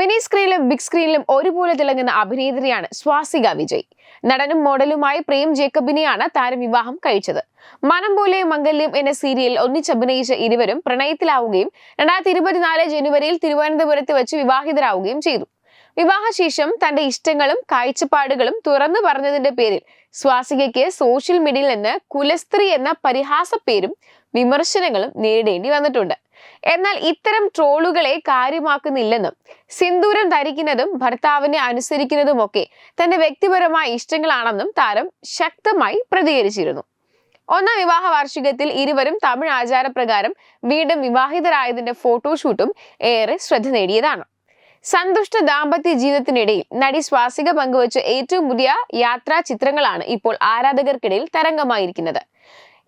Mini സ്ക്രീനിലും big സ്ക്രീനിലും ഒരുപോലെ തിളങ്ങുന്ന അഭിനേത്രിയാണ് സ്വാസിക വിജയ്. നടനും മോഡലുമായി പ്രേം ജേക്കബിനെയാണ് താരം വിവാഹം കഴിച്ചത്. മനം പോലെ മംഗല്യം എന്ന സീരിയൽ ഒന്നിച്ചഭിനയിച്ച ഇരുവരും പ്രണയത്തിലാവുകയും രണ്ടായിരത്തി ഇരുപത്തിനാല് ജനുവരിയിൽ തിരുവനന്തപുരത്ത് വെച്ച് വിവാഹിതരാവുകയും ചെയ്തു. വിവാഹശേഷം തന്റെ ഇഷ്ടങ്ങളും കാഴ്ചപ്പാടുകളും തുറന്നു പറഞ്ഞതിന്റെ പേരിൽ സ്വാസികയ്ക്ക് സോഷ്യൽ മീഡിയയിൽ നിന്ന് കുലസ്ത്രീ എന്ന പരിഹാസ പേരും വിമർശനങ്ങളും നേരിടേണ്ടി വന്നിട്ടുണ്ട്. എന്നാൽ ഇത്തരം ട്രോളുകളെ കാര്യമാക്കുന്നില്ലെന്നും സിന്ദൂരം ധരിക്കുന്നതും ഭർത്താവിനെ അനുസരിക്കുന്നതുമൊക്കെ തന്റെ വ്യക്തിപരമായ ഇഷ്ടങ്ങളാണെന്നും താരം ശക്തമായി പ്രതികരിച്ചിരുന്നു. ഒന്നാം വിവാഹ വാർഷികത്തിൽ ഇരുവരും തമിഴ് ആചാരപ്രകാരം വീണ്ടും വിവാഹിതരായതിന്റെ ഫോട്ടോഷൂട്ടും ഏറെ ശ്രദ്ധ നേടിയതാണ്. സന്തുഷ്ട ദാമ്പത്യ ജീവിതത്തിനിടയിൽ നടി സ്വാസിക പങ്കുവച്ച ഏറ്റവും പുതിയ യാത്രാ ചിത്രങ്ങളാണ് ഇപ്പോൾ ആരാധകർക്കിടയിൽ തരംഗമായിരിക്കുന്നത്.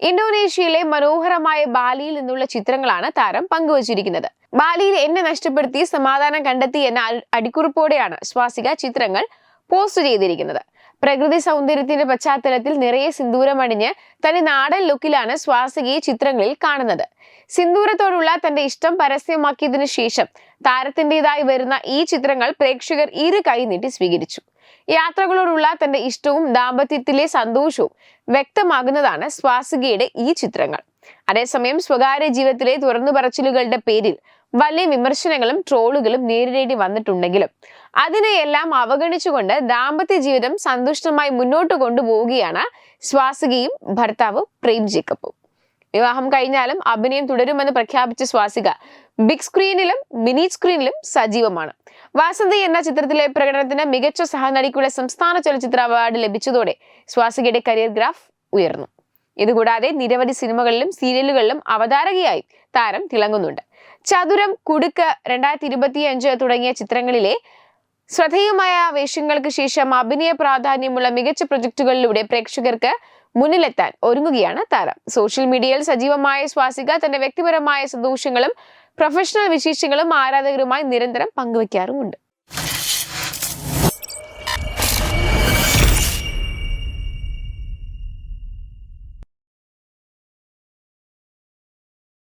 ഇന്തോനേഷ്യയിലെ മനോഹരമായ ബാലിയിൽ നിന്നുള്ള ചിത്രങ്ങളാണ് താരം പങ്കുവച്ചിരിക്കുന്നത്. ബാലിയിൽ എന്നെ നഷ്ടപ്പെടുത്തി സമാധാനം കണ്ടെത്തി എന്ന അടിക്കുറിപ്പോടെയാണ് സ്വാസിക ചിത്രങ്ങൾ പോസ്റ്റ് ചെയ്തിരിക്കുന്നത്. പ്രകൃതി സൗന്ദര്യത്തിന്റെ പശ്ചാത്തലത്തിൽ നിറയെ സിന്ദൂരമണിഞ്ഞ് തന്റെ നാടൻ ലുക്കിലാണ് സ്വാസികയെ ചിത്രങ്ങളിൽ കാണുന്നത്. സിന്ദൂരത്തോടുള്ള തന്റെ ഇഷ്ടം പരസ്യമാക്കിയതിനു ശേഷം താരത്തിന്റെതായി വരുന്ന ഈ ചിത്രങ്ങൾ പ്രേക്ഷകർ ഇരു കൈ നീട്ടി സ്വീകരിച്ചു. യാത്രകളോടുള്ള തന്റെ ഇഷ്ടവും ദാമ്പത്യത്തിലെ സന്തോഷവും വ്യക്തമാകുന്നതാണ് സ്വാസികയുടെ ഈ ചിത്രങ്ങൾ. അതേസമയം സ്വകാര്യ ജീവിതത്തിലെ തുറന്നു പറച്ചിലുകളുടെ പേരിൽ വലിയ വിമർശനങ്ങളും ട്രോളുകളും നേരിടേണ്ടി വന്നിട്ടുണ്ടെങ്കിലും അതിനെയെല്ലാം അവഗണിച്ചുകൊണ്ട് ദാമ്പത്യ ജീവിതം സന്തുഷ്ടമായി മുന്നോട്ട് കൊണ്ടുപോവുകയാണ് സ്വാസികയും ഭർത്താവ് പ്രേം ജേക്കബും. വിവാഹം കഴിഞ്ഞാലും അഭിനയം തുടരുമെന്ന് പ്രഖ്യാപിച്ച സ്വാസിക ബിഗ് സ്ക്രീനിലും മിനി സ്ക്രീനിലും സജീവമാണ്. വാസന്തി എന്ന ചിത്രത്തിലെ പ്രകടനത്തിന് മികച്ച സഹനടിക്കുള്ള സംസ്ഥാന ചലച്ചിത്ര അവാർഡ് ലഭിച്ചതോടെ സ്വാസികയുടെ കരിയർ ഗ്രാഫ് ഉയർന്നു. ഇതുകൂടാതെ നിരവധി സിനിമകളിലും സീരിയലുകളിലും അവതാരകയായി താരം തിളങ്ങുന്നുണ്ട്. ചതുരം കുടുക്ക് രണ്ടായിരത്തി ഇരുപത്തിയഞ്ച് തുടങ്ങിയ ചിത്രങ്ങളിലെ ശ്രദ്ധേയമായ വേഷങ്ങൾക്ക് ശേഷം അഭിനയ പ്രാധാന്യമുള്ള മികച്ച പ്രൊജക്ടുകളിലൂടെ പ്രേക്ഷകർക്ക് മുന്നിലെത്താൻ ഒരുങ്ങുകയാണ് താരം. സോഷ്യൽ മീഡിയയിൽ സജീവമായ സ്വാസിക തന്റെ വ്യക്തിപരമായ സന്തോഷങ്ങളും പ്രൊഫഷണൽ വിശേഷങ്ങളും ആരാധകരുമായി നിരന്തരം പങ്കുവയ്ക്കാറുമുണ്ട്